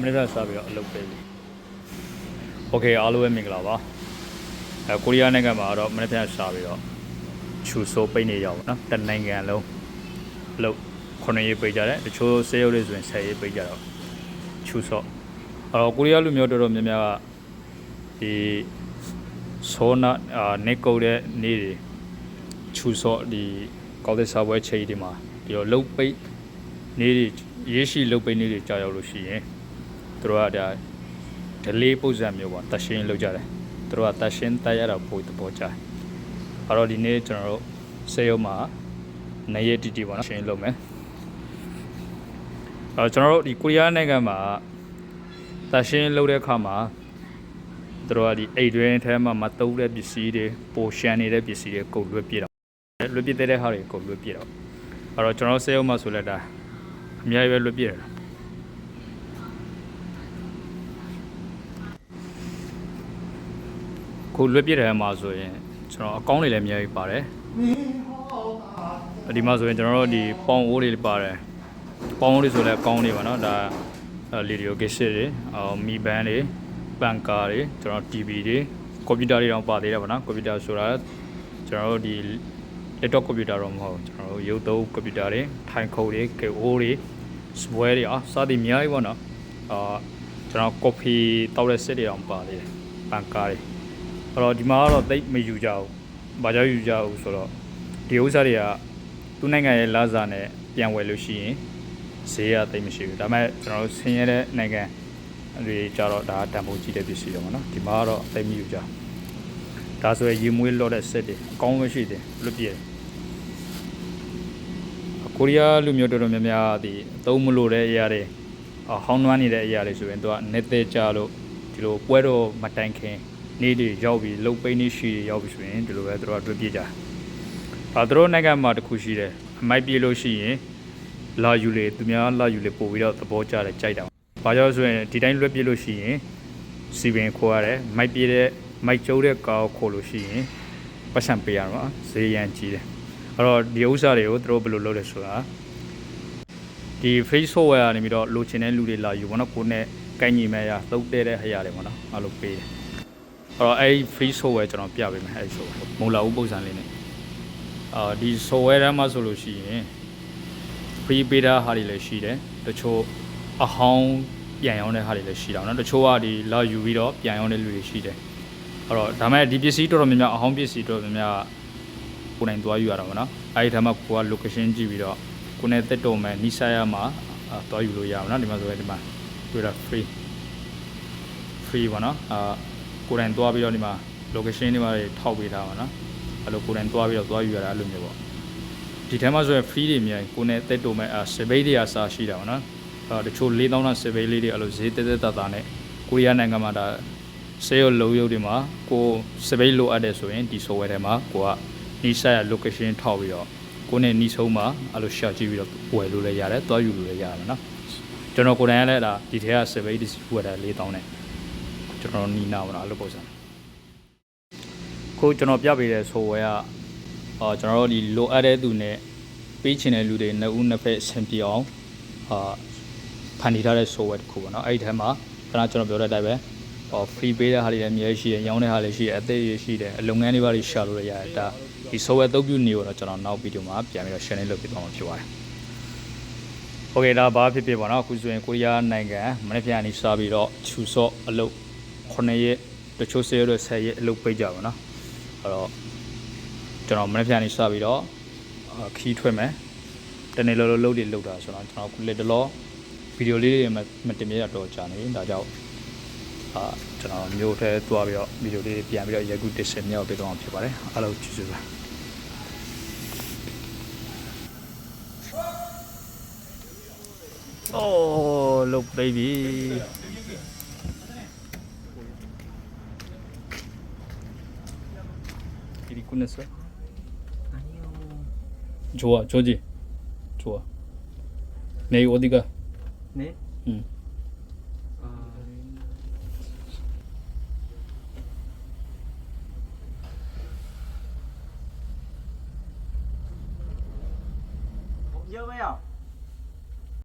မနေ့ကစပြီးတော့အလုပ်ပေးပြီโอเคအားလုံးပဲမင်္ဂလာပါအဲကိုရီးယားနိုင်ငံမှာတော့မနေ့ကစပြီးတော့ချူဆိုပိတ်နေရောက်ပါနော်တနိုင်ငံလုံးအလုပ်ခုနှစ်ရေးပိတ်ကြတယ်တချို့ဆေးရုံတွေဆိုရင်10ရေးပိတ်ကြတော့ချူဆိုအဲ့တော့ကိုရီးယားလူမျိုးတော်တော်များများကဒီဆိုနာအာနေကုတ်တဲ့နေ့တွေချူဆိုဒီကောက်တဲ့စာပွဲချိန်ဒီမှာဒီတော့လုတ်ပိတ်နေ့တွေရေးရှိလုတ်ပိတ်နေ့တွေကြာရောက်လို့ရှိရင် သူတို့ကဒါဒလေးပုံစံမျိုးပေါ့တရှင်းလောက်ကြတယ်သူတို့ကတရှင်းတိုက်ရတာပိုသဘောကျတယ်အဲ့တော့ဒီနေ့ကျွန်တော်တို့စေရုံမှာနေရတီတီပေါ့နော်ရှင်းလုပ်မယ်အဲ့တော့ကျွန်တော်တို့ဒီကိုရီးယားနိုင်ငံမှာတရှင်းလုပ်တဲ့အခါမှာသူတို့ကဒီအိတ်တွင်းထဲမှာမတုံးတဲ့ပစ္စည်းတွေပိုရှန်နေတဲ့ပစ္စည်းတွေကုန်လွှတ်ပြတော့လွှတ်ပြတဲ့ဟာတွေကုန်လွှတ်ပြတော့အဲ့တော့ကျွန်တော်စေရုံမှာဆိုလက်တာအများကြီးပဲလွှတ်ပြတယ် ကိုလွတ်ပြစ်တယ်မှာဆိုရင်ကျွန်တော်အကောင့်တွေလည်းအများကြီးပါတယ်ဒီမှာဆိုရင်ကျွန်တော်တို့ဒီပေါင်အိုးတွေပါတယ်ပေါင်အိုးတွေဆိုလည်းအကောင့်တွေပါနော်ဒါလီဒီယိုကစ်တွေအော်မီဘန်တွေပန်ကာတွေကျွန်တော် TV တွေကွန်ပျူတာတွေတော့ပါသေးတယ်ပါနော်ကွန်ပျူတာဆိုတာကျွန်တော်တို့ဒီ laptop ကွန်ပျူတာတော့မဟုတ်ဘူးကျွန်တော်တို့ရုပ်သုံးကွန်ပျူတာတွေထိုင်ခုပ်တွေ KO တွေ sware တွေအားစသည်အများကြီးပေါ့နော်အာကျွန်တော် coffee တောက်တဲ့ set တွေတော့ပါသေးတယ်ပန်ကာတွေ အဲ့တော့ဒီမှာကတော့တိတ်မယူကြဘူး။ဘာကြောင့်ယူကြဘူးဆိုတော့ဒီဥစ္စာတွေကသူ့နိုင်ငံရဲ့လာစာနဲ့ပြန်ဝယ်လို့ရှိရင်ဈေးကတိတ်မရှိဘူး။ဒါပေမဲ့ကျွန်တော်တို့ဆင်းရဲတဲ့နိုင်ငံတွေကြတော့ဒါတန်ဖိုးကြီးတဲ့ပစ္စည်းတွေပေါ့နော်။ဒီမှာကတော့တိတ်မယူကြဘူး။ဒါဆိုရင်ရေမွေးလော့တဲ့စက်တွေအကောင်းမရှိတယ်လွတ်ပြည့်။ကိုရီးယားလူမျိုးတော်တော်များများဒီအသုံးမလို့တဲ့အရာတွေအဟောင်းနှွမ်းနေတဲ့အရာတွေဆိုရင်သူကနေသေးကြလို့ဒီလိုပွဲတော်မတိုင်ခင် နေ့တွေရောက်ပြီးလုံပိန်းနေရှိတွေရောက်ပြီးဆိုရင်ဒီလိုပဲသူတို့ကတွေ့ပြကြ။အဲသူတို့နိုင်ငံမှာတစ်ခုရှိတယ်အမိုက်ပြေးလို့ရှိရင်လာယူလေသူများလာယူလေပို့ပြီးတော့သဘောကျတယ်ကြိုက်တာ။ဘာကြောင့်ဆိုရင်ဒီတိုင်းလွတ်ပြေးလို့ရှိရင်စီပင်ခိုးရတယ်မိုက်ပြေးတဲ့မိုက်ကျုံတဲ့ကာကိုခိုးလို့ရှိရင်ပတ်စံပေးရတော့ဈေးရန်ကြီးတယ်။အဲ့တော့ဒီဥစ္စာတွေကိုသူတို့ဘယ်လိုလုပ်လဲဆိုတာဒီ free software ကနေပြီးတော့လိုချင်တဲ့လူတွေလာယူပေါ့နော်ကိုယ်နဲ့ကိုင်းညီမဲ့ရသုတ်တဲ့တဲ့အရာတွေပေါ့နော်အဲ့လိုပေးတယ် အဲ့တော့အဲ့ဒီ free software ကျွန်တော်ပြပေးမယ်အဲ့ဒီ software မူလာဦးပုံစံလေးနဲ့အာဒီ software ထဲမှာဆိုလို့ရှိရင် free beta ဟာတွေလည်းရှိတယ်တချို့အဟောင်းပြန်ရောင်းတဲ့ဟာတွေလည်းရှိတာပေါ့နော်တချို့ကဒီလာယူပြီးတော့ပြန်ရောင်းတဲ့လူတွေရှိတယ်အဲ့တော့ဒါမဲ့ဒီပစ္စည်းတော်တော်များများအဟောင်းပစ္စည်းတော်တော်များများကိုယ်တိုင်သွားယူရတာပေါ့နော်အဲ့ဒီထဲမှာကိုက location ကြည့်ပြီးတော့ကိုယ်နဲ့တက်တော်မယ်နီးစပ်ရမှာအာသွားယူလို့ရအောင်နော်ဒီမှာဆိုရင်ဒီမှာတွေ့တာ free free ပေါ့နော်အာ ကိုယ်တိုင်သွားပြီးတော့ဒီမှာ location တွေမှာထောက်ပေးထားပါနော်အဲ့လိုကိုယ်တိုင်သွားပြီးတော့သွားယူရတာအဲ့လိုမျိုးပေါ့ဒီထဲမှာဆိုရင် free တွေအများကြီးကိုယ်နဲ့တက်တော်မဲ့အာ survey တွေအစားရှိတာပေါ့နော်အာတချို့4000လောက် survey လေးတွေအဲ့လိုဈေးတက်တက်တာတာနဲ့ကိုရီးယားနိုင်ငံမှာဒါဆေးရုံလုံရုပ်တွေမှာကို survey လိုအပ်တယ်ဆိုရင်ဒီ software ထဲမှာကိုကနီးစပ်ရ location ထောက်ပြီးတော့ကိုယ်နဲ့နီးဆုံးမှာအဲ့လို share ကြည့်ပြီးတော့ဝယ်လို့လည်းရတယ်သွားယူလို့လည်းရတယ်နော်ကျွန်တော်ကိုယ်တိုင်ကလည်းဒါဒီထဲက survey ဒီဝယ်တာ4000နဲ့ ကျွန်တော်နီးနာပါတော့အဲ့လိုပုံစံခုကျွန်တော်ပြပေးတဲ့ software ကအာကျွန်တော်တို့ဒီလိုအပ်တဲ့သူနဲ့ပေးချင်တဲ့လူတွေနှစ်ဦးနှစ်ဖက်ဆင်ပြေအောင်အာဖန်တီးထားတဲ့ software တစ်ခုပေါ့နော်အဲ့ဒီထဲမှာခဏကျွန်တော်ပြောတဲ့အတိုင်းပဲဟော free ပေးတဲ့ဟာတွေလည်းအများကြီးရှိတယ်ရောင်းတဲ့ဟာလည်းရှိတယ်အသေးရရှိတယ်အလုပ်ငန်းတွေပါတွေရှာလို့ရရတယ်ဒါဒီ software သုံးပြုနေတော့ကျွန်တော်နောက်ဗီဒီယိုမှာပြန်ပြီးတော့ share လုပ်ပြသွားမှာဖြစ်ပါတယ်โอเคဒါဘာဖြစ်ဖြစ်ပါเนาะအခုဆိုရင်ကိုရီးယားနိုင်ငံမနေ့ပြန်နေစပြီးတော့ချူစော့အလုပ် 9ရက်တချို့ဆေးရ10ရက်အလုပ်ပိတ်ကြပါတော့အဲ့တော့ကျွန်တော်မနေ့ပြန်နေစပြီးတော့အာခီးထွက်မယ်တနေ့လောလောလုပ်တွေလုပ်တာဆိုတော့ကျွန်တော်ခုလက်တလောဗီဒီယိုလေးတွေမတင်ပြရတော့ကြာနေဒါကြောင့်အာကျွန်တော်မျိုးထဲသွားပြီးတော့ဗီဒီယိုလေးတွေပြန်ပြီးတော့ရက်ကူတစ်ဆင်မြောက်ပေးတော့မှာဖြစ်ပါတယ်အားလုံးကျေးဇူးပါโอ้လုတ်ပိတ်ပြီ 끝냈어? 아니요. 좋아, 좋지. 좋아. 내일 어디가? 네? 응. 아, 네. 어, 여보요.